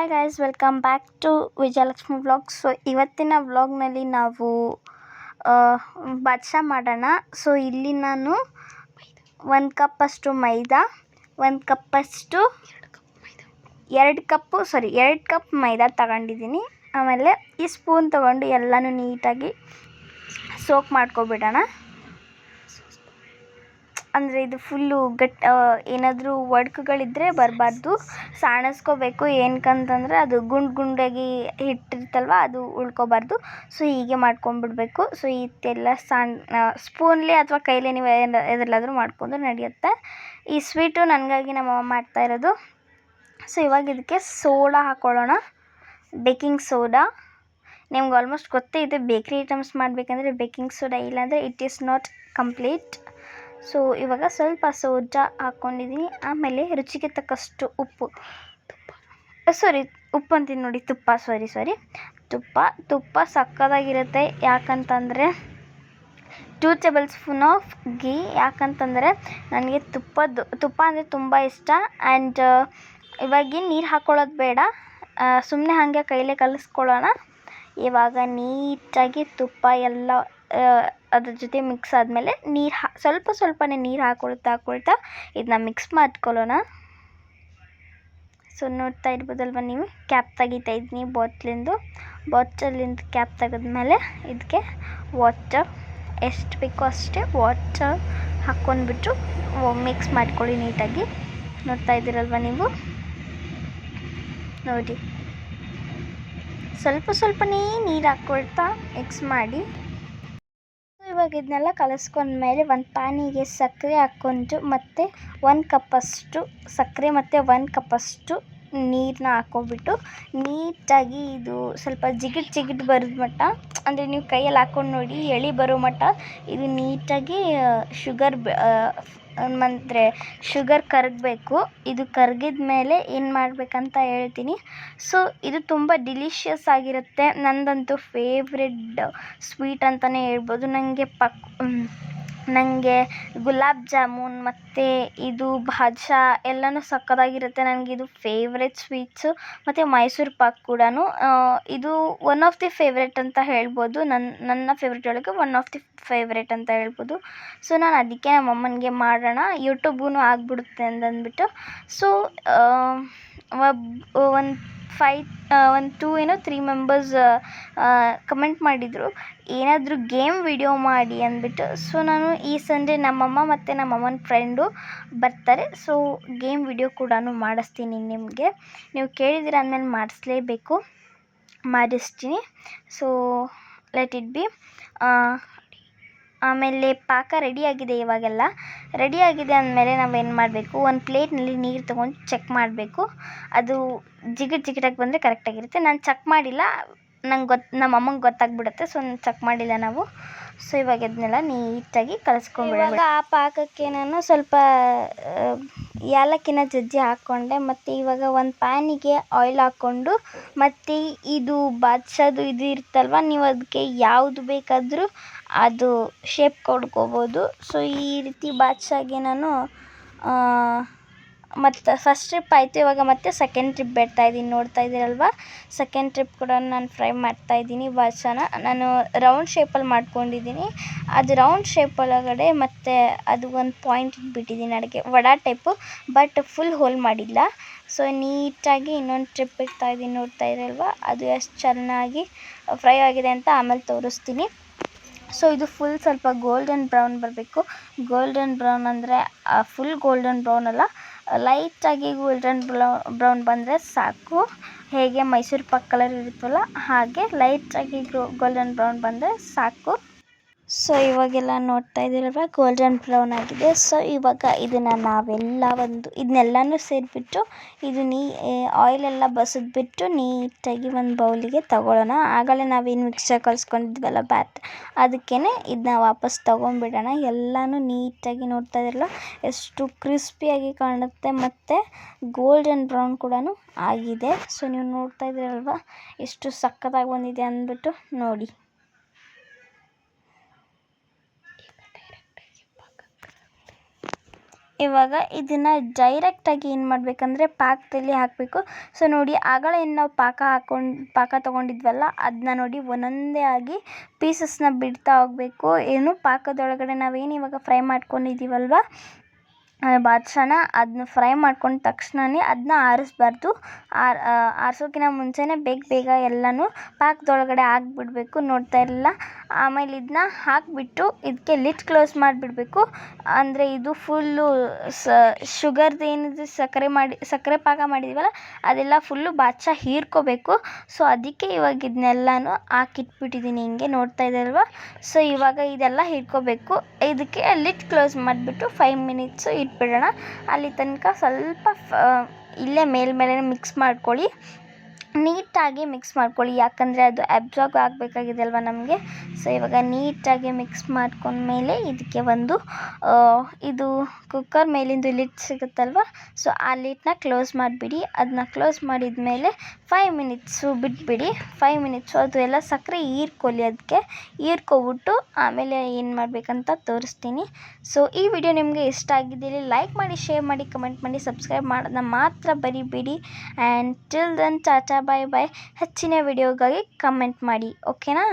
Hi guys welcome back to Vijayalakshmi vlog so ಇವತ್ತಿನ ವ್ಲಾಗ್ನಲ್ಲಿ ನಾವು ಬಾದಶಾ ಮಾಡೋಣ. ಸೊ ಇಲ್ಲಿ ನಾನು ಒಂದು ಕಪ್ಪಷ್ಟು ಮೈದಾ, ಒಂದು ಕಪ್ಪಷ್ಟು ಎರಡು ಕಪ್ಪು ಸಾರಿ ಎರಡು ಕಪ್ ಮೈದಾ ತಗೊಂಡಿದ್ದೀನಿ. ಆಮೇಲೆ ಈ ಸ್ಪೂನ್ ತೊಗೊಂಡು ಎಲ್ಲನೂ ನೀಟಾಗಿ ಸೋಕ್ ಮಾಡ್ಕೊಬಿಡೋಣ. ಅಂದರೆ ಇದು ಫುಲ್ಲು ಗಟ್ಟಿ ಏನಾದರೂ ಒಡ್ಕುಗಳಿದ್ದರೆ ಬರಬಾರ್ದು. ಸಾಣಿಸ್ಕೋಬೇಕು ಏನಕ್ಕಂತಂದರೆ ಅದು ಗುಂಡು ಗುಂಡಾಗಿ ಹಿಟ್ಟಿರ್ತಲ್ವ, ಅದು ಉಳ್ಕೋಬಾರ್ದು. ಸೊ ಹೀಗೆ ಮಾಡ್ಕೊಂಬಿಡ್ಬೇಕು. ಸೊ ಇದೆಲ್ಲ ಸಣ್ಣ ಸ್ಪೂನ್ಲಿ ಅಥವಾ ಕೈಲಿ ನೀವು ಎದ್ರಲ್ಲಾದರೂ ಮಾಡ್ಕೊಂಡು ನಡೆಯುತ್ತೆ. ಈ ಸ್ವೀಟು ನನಗಾಗಿ ನಮ್ಮಮ್ಮ ಮಾಡ್ತಾ ಇರೋದು. ಸೊ ಇವಾಗ ಇದಕ್ಕೆ ಸೋಡಾ ಹಾಕ್ಕೊಳ್ಳೋಣ ಬೇಕಿಂಗ್ ಸೋಡಾ. ನಿಮ್ಗೆ ಆಲ್ಮೋಸ್ಟ್ ಗೊತ್ತೇ ಇದೆ, ಬೇಕ್ರಿ ಐಟಮ್ಸ್ ಮಾಡಬೇಕಂದ್ರೆ ಬೇಕಿಂಗ್ ಸೋಡಾ ಇಲ್ಲಾಂದರೆ it is not complete so ಇವಾಗ ಸ್ವಲ್ಪ ಸೋಜ ಹಾಕ್ಕೊಂಡಿದ್ದೀನಿ ಆಮೇಲೆ ರುಚಿಗೆ ತಕ್ಕಷ್ಟು ಉಪ್ಪು. ಸಾರಿ ಉಪ್ಪು ಅಂತೀನಿ ನೋಡಿ, ತುಪ್ಪ ಸಾರಿ ಸಾರಿ ತುಪ್ಪ ತುಪ್ಪ ಸಕ್ಕದಾಗಿರುತ್ತೆ. ಯಾಕಂತಂದರೆ two tablespoon of ghee ಯಾಕಂತಂದರೆ, ನನಗೆ ತುಪ್ಪದ್ದು, ತುಪ್ಪ ಅಂದರೆ ತುಂಬ ಇಷ್ಟ. ಆ್ಯಂಡ್ ಇವಾಗ ನೀರು ಹಾಕ್ಕೊಳ್ಳೋದು ಬೇಡ. ಸುಮ್ಮನೆ ಹಾಗೆ ಕೈಲೇ ಕಲಿಸ್ಕೊಳ್ಳೋಣ. ಇವಾಗ ನೀಟಾಗಿ ತುಪ್ಪ ಎಲ್ಲ ಅದ್ರ ಜೊತೆ ಮಿಕ್ಸ್ ಆದಮೇಲೆ ನೀರು ಹಾ, ಸ್ವಲ್ಪ ಸ್ವಲ್ಪನೇ ನೀರು ಹಾಕೊಳ್ತಾ ಹಾಕೊಳ್ತಾ ಇದನ್ನ ಮಿಕ್ಸ್ ಮಾಡ್ಕೊಳ್ಳೋಣ ಸೊ ನೋಡ್ತಾ ಇರ್ಬೋದಲ್ವ ನೀವು? ಕ್ಯಾಪ್ ತೆಗಿತಾ ಇದ್ದೀನಿ ಬಾಟ್ಲಿಂದು. ಬಾಟಲಿಂದ ಕ್ಯಾಪ್ ತೆಗೆದ್ಮೇಲೆ ಇದಕ್ಕೆ ವಾಟರ್ ಎಷ್ಟು ಬೇಕೋ ಅಷ್ಟೇ ವಾಟರ್ ಹಾಕ್ಕೊಂಡ್ಬಿಟ್ಟು ಮಿಕ್ಸ್ ಮಾಡ್ಕೊಳ್ಳಿ ನೀಟಾಗಿ. ನೋಡ್ತಾ ಇದ್ದೀರಲ್ವ ನೀವು? ನೋಡಿ. ಸ್ವಲ್ಪ ಸ್ವಲ್ಪನೇ ನೀರು ಹಾಕ್ಕೊಳ್ತಾ ಮಿಕ್ಸ್ ಮಾಡಿ. ಇವಾಗ ಇದನ್ನೆಲ್ಲ ಕಲಸ್ಕೊಂಡ್ಮೇಲೆ ಒಂದು ಪಾನಿಗೆ ಸಕ್ಕರೆ ಹಾಕ್ಕೊಂಡು ಮತ್ತು ಒಂದು ಕಪ್ಪಷ್ಟು, ಸಕ್ಕರೆ ಮತ್ತು ಒಂದು ಕಪ್ಪಷ್ಟು ನೀರನ್ನ ಹಾಕ್ಕೊಂಬಿಟ್ಟು ನೀಟಾಗಿ ಇದು ಸ್ವಲ್ಪ ಜಿಗಿಟ್ ಜಿಗಿಟ್ ಬರೋದು ಮಟ್ಟ, ಅಂದರೆ ನೀವು ಕೈಯಲ್ಲಿ ಹಾಕ್ಕೊಂಡು ನೋಡಿ ಎಳೆ ಬರೋ ಮಟ್ಟ, ಇದು ನೀಟಾಗಿ ಶುಗರ್ ಅಂದರೆ ಶುಗರ್ ಕರಗಬೇಕು. ಇದು ಕರಗಿದ ಮೇಲೆ ಏನು ಮಾಡಬೇಕಂತ ಹೇಳ್ತೀನಿ. ಸೊ ಇದು ತುಂಬ ಡಿಲಿಷಿಯಸ್ ಆಗಿರುತ್ತೆ. ನಂದಂತೂ ಫೇವ್ರೆಟ್ ಸ್ವೀಟ್ ಅಂತಲೇ ಹೇಳ್ಬೋದು. ನನಗೆ ಪಕ್ ನನಗೆ ಗುಲಾಬ್ ಜಾಮೂನ್ ಮತ್ತು ಇದು ಬಾದ್ಶಾ ಎಲ್ಲನೂ ಸಕ್ಕತ್ತಾಗಿರುತ್ತೆ. ನನಗಿದು ಫೇವ್ರೆಟ್ ಸ್ವೀಟ್ಸು ಮತ್ತು ಮೈಸೂರು ಪಾಕ್ ಕೂಡ ಇದು ಒನ್ ಆಫ್ ದಿ ಫೇವ್ರೆಟ್ ಅಂತ ಹೇಳ್ಬೋದು. ನನ್ನ ನನ್ನ ಫೇವ್ರೆಟ್ ಒಳಗೆ ಒನ್ ಆಫ್ ದಿ ಫೇವ್ರೆಟ್ ಅಂತ ಹೇಳ್ಬೋದು. ಸೊ ನಾನು ಅದಕ್ಕೆ ನಮ್ಮ ಅಮ್ಮನಿಗೆ ಮಾಡೋಣ. ಯೂಟ್ಯೂಬೂ ಆಗಿಬಿಡುತ್ತೆ ಅಂತಂದ್ಬಿಟ್ಟು ಸೊ ಒಂದು ಫೈ ಒಂದು ಟೂ ಏನೋ ತ್ರೀ ಮೆಂಬರ್ಸ್ ಕಮೆಂಟ್ ಮಾಡಿದರು. ಏನಾದರೂ ಗೇಮ್ ವಿಡಿಯೋ ಮಾಡಿ ಅಂದ್ಬಿಟ್ಟು ಸೊ ನಾನು ಈ ಸಂಡೇ ನಮ್ಮಮ್ಮ ಮತ್ತು ನಮ್ಮಮ್ಮನ ಫ್ರೆಂಡು ಬರ್ತಾರೆ. ಸೊ ಗೇಮ್ ವಿಡಿಯೋ ಕೂಡ ಮಾಡಿಸ್ತೀನಿ ನಿಮಗೆ. ನೀವು ಕೇಳಿದಿರ ಅಂದಮೇಲೆ ಮಾಡಿಸ್ಲೇಬೇಕು. ಮಾಡಿಸ್ತೀನಿ. ಸೊ ಲೆಟ್ ಇಟ್ ಬಿ ಆಮೇಲೆ ಪಾಕ ರೆಡಿಯಾಗಿದೆ ಇವಾಗೆಲ್ಲ. ರೆಡಿಯಾಗಿದೆ ಅಂದಮೇಲೆ ನಾವೇನು ಮಾಡಬೇಕು? ಒಂದು ಪ್ಲೇಟ್ನಲ್ಲಿ ನೀರು ತೊಗೊಂಡು ಚೆಕ್ ಮಾಡಬೇಕು. ಅದು ಜಿಗಿಟ್ ಜಿಗಿಟಾಗಿ ಬಂದರೆ ಕರೆಕ್ಟಾಗಿರುತ್ತೆ ನಾನು ಚೆಕ್ ಮಾಡಿಲ್ಲ. ನಂಗೆ ಗೊತ್ತು ನಮ್ಮ ಅಮ್ಮಂಗೆ ಗೊತ್ತಾಗ್ಬಿಡುತ್ತೆ. ಸೊ ಚೆಕ್ ಮಾಡಿಲ್ಲ ನಾವು. ಸೊ ಇವಾಗ ಇದನ್ನೆಲ್ಲ ನೀಟಾಗಿ ಕಲಸ್ಕೊಂಡ್ಬಿಡೋಣ ಆ ಪಾಕಕ್ಕೆ ನಾನು ಸ್ವಲ್ಪ ಏಲಕ್ಕಿನ ಜಜ್ಜಿ ಹಾಕ್ಕೊಂಡೆ ಮತ್ತು ಇವಾಗ ಒಂದು ಪ್ಯಾನಿಗೆ ಆಯಿಲ್ ಹಾಕ್ಕೊಂಡು ಮತ್ತು ಇದು ಬಾದ್ಸದು ಇದು ಇರುತ್ತಲ್ವ ನೀವು ಅದಕ್ಕೆ ಯಾವುದು ಬೇಕಾದರೂ ಅದು ಶೇಪ್ ಕೊಡ್ಕೋಬೋದು. ಸೊ ಈ ರೀತಿ ಬಾದ್ಸಾಗೆ ನಾನು ಮತ್ತು ಫಸ್ಟ್ ಟ್ರಿಪ್ ಆಯಿತು, ಇವಾಗ ಮತ್ತೆ ಸೆಕೆಂಡ್ ಟ್ರಿಪ್ ಬಿಡ್ತಾ ಇದ್ದೀನಿ. ನೋಡ್ತಾ ಇದ್ದೀರಲ್ವ? ಸೆಕೆಂಡ್ ಟ್ರಿಪ್ ಕೂಡ ನಾನು ಫ್ರೈ ಮಾಡ್ತಾ ಇದ್ದೀನಿ ಬಾದ್ಶಾನ ನಾನು ರೌಂಡ್ ಶೇಪಲ್ಲಿ ಮಾಡ್ಕೊಂಡಿದ್ದೀನಿ. ಅದು ರೌಂಡ್ ಶೇಪ್ ಒಳಗಡೆ ಮತ್ತು ಅದು ಒಂದು ಪಾಯಿಂಟ್ ಇಟ್ಬಿಟ್ಟಿದ್ದೀನಿ ಅಡುಗೆ. Vada type but full hole ಮಾಡಿಲ್ಲ. ಸೊ ನೀಟಾಗಿ ಇನ್ನೊಂದು ಟ್ರಿಪ್ ಇಡ್ತಾ ಇದ್ದೀನಿ. ನೋಡ್ತಾ ಇದ್ದೀರಲ್ವ? ಅದು ಎಷ್ಟು ಚೆನ್ನಾಗಿ ಫ್ರೈ ಆಗಿದೆ ಅಂತ ಆಮೇಲೆ ತೋರಿಸ್ತೀನಿ. ಸೊ ಇದು ಫುಲ್ ಸ್ವಲ್ಪ ಗೋಲ್ಡನ್ ಬ್ರೌನ್ ಬರಬೇಕು. ಗೋಲ್ಡನ್ ಬ್ರೌನ್ ಅಂದರೆ ಫುಲ್ ಗೋಲ್ಡನ್ ಬ್ರೌನ್ ಅಲ್ಲ. ಲೈಟಾಗಿ ಗೋಲ್ಡನ್ ಬ್ರೌನ್ ಬಂದರೆ ಸಾಕು. ಹೇಗೆ ಮೈಸೂರು ಪಾಕ್ ಕಲರ್ ಇರುತ್ತಲ್ಲ, ಹಾಗೆ ಲೈಟಾಗಿ ಗೋಲ್ಡನ್ ಬ್ರೌನ್ ಬಂದರೆ ಸಾಕು. ಸೊ ಇವಾಗೆಲ್ಲ ನೋಡ್ತಾ ಇದ್ದೀರಲ್ವ? ಗೋಲ್ಡನ್ ಬ್ರೌನ್ ಆಗಿದೆ. ಸೊ ಇವಾಗ ಇದನ್ನು ನಾವೆಲ್ಲ ಒಂದು ಇದನ್ನೆಲ್ಲನೂ ಸೇರಿಬಿಟ್ಟು ಇದು ನೀ ಆಯಿಲೆಲ್ಲ ಬಸಿದ್ಬಿಟ್ಟು ನೀಟಾಗಿ ಒಂದು ಬೌಲಿಗೆ ತಗೊಳ್ಳೋಣ. ಆಗಲೇ ನಾವೇನು ಮಿಕ್ಸರ್ ಕಲಿಸ್ಕೊಂಡಿದ್ವಲ್ಲ ಬ್ಯಾಟ್ ಅದಕ್ಕೇ ಇದನ್ನ ವಾಪಸ್ ತೊಗೊಂಬಿಡೋಣ ಎಲ್ಲನೂ ನೀಟಾಗಿ ನೋಡ್ತಾ ಇದ್ದೀರಲ್ಲ ಎಷ್ಟು ಕ್ರಿಸ್ಪಿಯಾಗಿ ಕಾಣುತ್ತೆ. ಮತ್ತು ಗೋಲ್ಡನ್ ಬ್ರೌನ್ ಕೂಡ ಆಗಿದೆ. ಸೊ ನೀವು ನೋಡ್ತಾ ಇದ್ದೀರಲ್ವ? ಎಷ್ಟು ಸಖತ್ತಾಗಿ ಬಂದಿದೆ ಅಂದ್ಬಿಟ್ಟು ನೋಡಿ. ಇವಾಗ ಇದನ್ನು ಡೈರೆಕ್ಟಾಗಿ ಏನು ಮಾಡಬೇಕಂದ್ರೆ ಪಾಕದಲ್ಲಿ ಹಾಕಬೇಕು. ಸೊ ನೋಡಿ ಏನು ನಾವು ಪಾಕ ಹಾಕೊಂಡು, ಪಾಕ ತೊಗೊಂಡಿದ್ವಲ್ಲ ಅದನ್ನ ನೋಡಿ ಒಂದೊಂದೇ ಆಗಿ ಪೀಸಸ್ನ ಬಿಡ್ತಾ ಹೋಗಬೇಕು. ಏನು, ಪಾಕದೊಳಗಡೆ ನಾವೇನು ಇವಾಗ ಫ್ರೈ ಮಾಡ್ಕೊಂಡಿದ್ದೀವಲ್ವ ಬಾದ್ಶಾನ ಅದನ್ನ ಫ್ರೈ ಮಾಡ್ಕೊಂಡ ತಕ್ಷಣನೇ ಅದನ್ನ ಆರಿಸ್ಬಾರ್ದು. ಆರ್ ಆರಿಸೋಕ್ಕಿಂತ ಮುಂಚೆನೇ ಬೇಗ ಬೇಗ ಎಲ್ಲನೂ ಪಾಕದೊಳಗಡೆ ಹಾಕ್ಬಿಡ್ಬೇಕು ನೋಡ್ತಾ ಇರಲಿಲ್ಲ? ಆಮೇಲೆ ಇದನ್ನ ಹಾಕಿಬಿಟ್ಟು ಇದಕ್ಕೆ ಲಿಡ್ ಕ್ಲೋಸ್ ಮಾಡಿಬಿಡ್ಬೇಕು. ಅಂದರೆ ಇದು ಫುಲ್ಲು ಸ, ಶುಗರ್ದು ಏನಿದೆ ಸಕ್ಕರೆ ಮಾಡಿ, ಸಕ್ಕರೆ ಪಾಕ ಮಾಡಿದ್ದೀವಲ್ಲ ಅದೆಲ್ಲ ಫುಲ್ಲು ಬಾಚ ಹೀರ್ಕೋಬೇಕು. ಸೊ ಅದಕ್ಕೆ ಇವಾಗ ಇದನ್ನೆಲ್ಲನೂ ಹಾಕಿಟ್ಬಿಟ್ಟಿದ್ದೀನಿ ಹಿಂಗೆ ನೋಡ್ತಾ ಇದ್ದಲ್ವ ಸೊ ಇವಾಗ ಇದೆಲ್ಲ ಹಿಡ್ಕೋಬೇಕು ಇದಕ್ಕೆ ಲಿಡ್ ಕ್ಲೋಸ್ ಮಾಡಿಬಿಟ್ಟು ಫೈವ್ ಮಿನಿಟ್ಸು ಇಟ್ಬಿಡೋಣ. ಅಲ್ಲಿ ತನಕ ಸ್ವಲ್ಪ ಇಲ್ಲೇ ಮೇಲ್ಮೇಲೆ ಮಿಕ್ಸ್ ಮಾಡ್ಕೊಳ್ಳಿ. ನೀಟಾಗಿ ಮಿಕ್ಸ್ ಮಾಡ್ಕೊಳ್ಳಿ. ಯಾಕಂದರೆ ಅದು ಅಬ್ಸಾರ್ಬ್ ಆಗಬೇಕಾಗಿದೆ ಅಲ್ವಾ ನಮಗೆ? ಸೊ ಇವಾಗ ನೀಟಾಗಿ ಮಿಕ್ಸ್ ಮಾಡ್ಕೊಂಡ್ಮೇಲೆ ಇದಕ್ಕೆ ಒಂದು ಇದು ಕುಕ್ಕರ್ ಮೇಲಿಂದು ಲಿಡ್ ಸಿಗುತ್ತಲ್ವ? ಸೊ ಆ ಲಿಡ್ನ ಕ್ಲೋಸ್ ಮಾಡಿಬಿಡಿ. ಅದನ್ನ ಕ್ಲೋಸ್ ಮಾಡಿದ ಮೇಲೆ ಫೈವ್ ಮಿನಿಟ್ಸು ಬಿಟ್ಬಿಡಿ. ಫೈವ್ ಮಿನಿಟ್ಸು ಅದು ಎಲ್ಲ ಸಕ್ಕರೆ ಹೀರ್ಕೊಳ್ಳಿ ಅದಕ್ಕೆ ಹೀರ್ಕೊಬಿಟ್ಟು ಆಮೇಲೆ ಏನು ಮಾಡಬೇಕಂತ ತೋರಿಸ್ತೀನಿ. ಸೊ ಈ ವಿಡಿಯೋ ನಿಮಗೆ ಇಷ್ಟ ಆಗಿದ್ದೀರಿ ಲೈಕ್ ಮಾಡಿ ಶೇರ್ ಮಾಡಿ ಕಮೆಂಟ್ ಮಾಡಿ ಸಬ್ಸ್ಕ್ರೈಬ್ ಮಾಡೋದನ್ನ ಮಾತ್ರ ಬರಿಬೇಡಿ. And till then tata bye bye ಹೆಚ್ಚಿನ ವಿಡಿಯೋಗಾಗಿ ಕಮೆಂಟ್ ಮಾಡಿ ಓಕೆನಾ